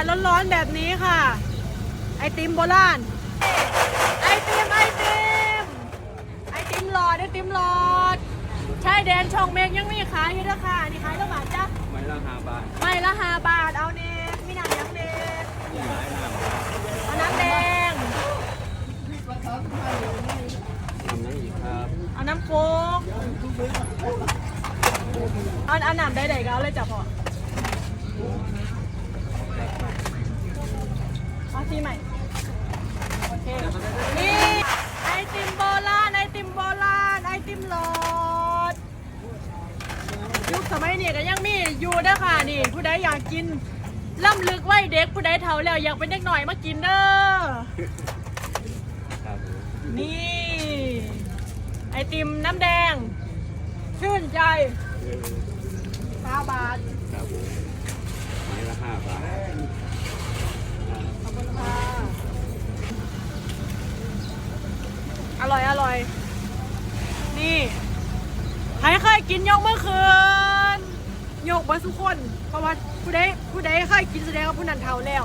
ศร้อนๆแบบนี้ค่ะ ไอติมโบราณ ไอติมไอติม ไอติมหลอดไอติมหลอดชายแดนช่องเมกยังมีขายอยู่ด้วยค่ะนี่ขายเท่าไหร่จ๊ะไม่ละห้าบาทไม่ละห้าบาท เอาเนยมีน้ำยังเนยนี่หลายน้ำเอาน้ำแดงทำนั้นอีกครับเอาน้ำโค้กเอาเอาน้ำได้ๆก็เอาเลยจ้ะพ่อเอา ทีใหม่ โอเค นี่ ไอติมโบราณ ไอติมโบราณ ไอติมหลอด ยุคสมัยนี้ก็ยังมีอยู่เด้อค่ะ นี่ ผู้ใดอยากกินล่ำลึกไว้เด็กผู้ใดเฒ่าแล้วอยากเป็นเด็กหน่อยมากินเด้อ นี่ ไอติมน้ำแดง ชื่นใจเออสาบาท อร่อยอร่อย นี่ ใครเคยกินยกเมื่อคืนยกมาทุกคน เพราะว่าผู้ใดผู้ใดเคยกินแสดงว่าผู้นั้นเท่าแล้ว